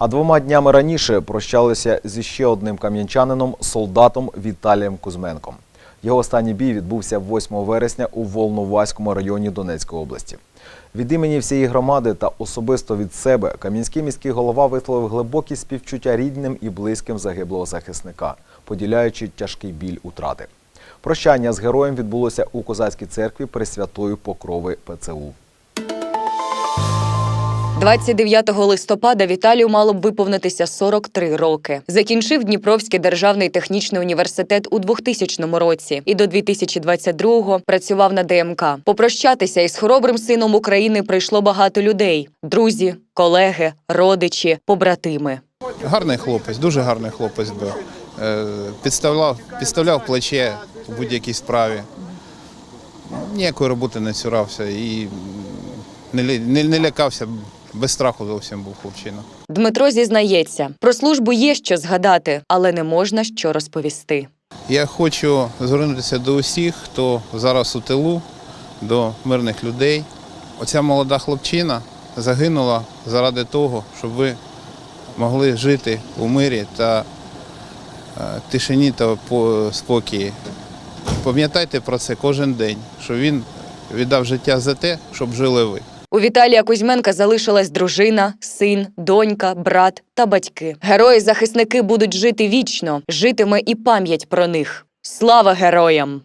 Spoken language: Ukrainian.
А двома днями раніше прощалися зі ще одним кам'янчанином, солдатом Віталієм Кузьменком. Його останній бій відбувся 8 вересня у Волноваському районі Донецької області. Від імені всієї громади та особисто від себе кам'янський міський голова висловив глибокі співчуття рідним і близьким загиблого захисника, поділяючи тяжкий біль утрати. Прощання з героєм відбулося у козацькій церкві Пресвятої Покрови ПЦУ. 29 листопада Віталію мало б виповнитися 43 роки. Закінчив Дніпровський державний технічний університет у 2000 році і до 2022-го працював на ДМК. Попрощатися із хоробрим сином України прийшло багато людей: друзі, колеги, родичі, побратими. Гарний хлопець, дуже гарний хлопець був. Е, Підставляв, підставляв плече у будь-якій справі. Ніякої роботи не цурався і не, не, не лякався, без страху зовсім був хлопчина. Дмитро зізнається, про службу є що згадати, але не можна що розповісти. Я хочу звернутися до усіх, хто зараз у тилу, до мирних людей. Оця молода хлопчина загинула заради того, щоб ви могли жити у мирі та е, тишині та по- спокої. Пам'ятайте про це кожен день, що він віддав життя за те, щоб жили ви. У Віталія Кузьменка залишилась дружина, син, донька, брат та батьки. Герої-захисники будуть жити вічно, житиме і пам'ять про них. Слава героям!